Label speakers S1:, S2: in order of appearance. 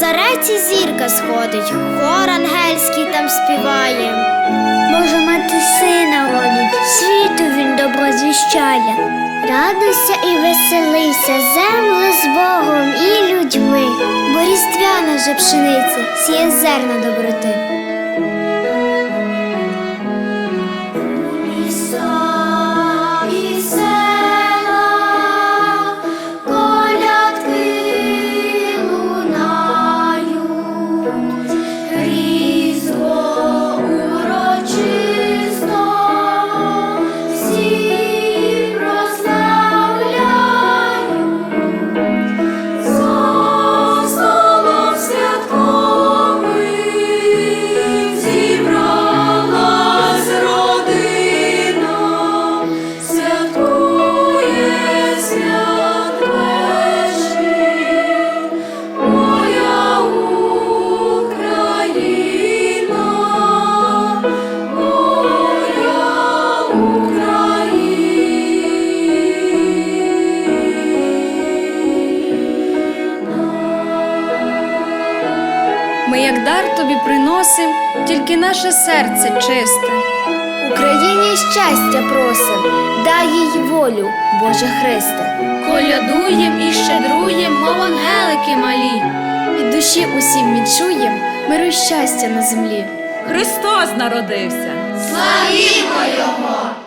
S1: Зареті зірка сходить, хор ангельський там співає.
S2: Боже Радуйся і веселися, земле з Богом і людьми, бо різдвяна же пшениця, сіє зерна доброти.
S3: Ми як дар тобі приносим, тільки наше серце чисте.
S1: Україні щастя просим, дай їй волю, Боже Христе.
S3: Колядуєм і щедруєм, мов ангелики малі.
S1: І душі усім відчуєм, миру й щастя на землі.
S4: Христос народився.
S2: Славімо Його!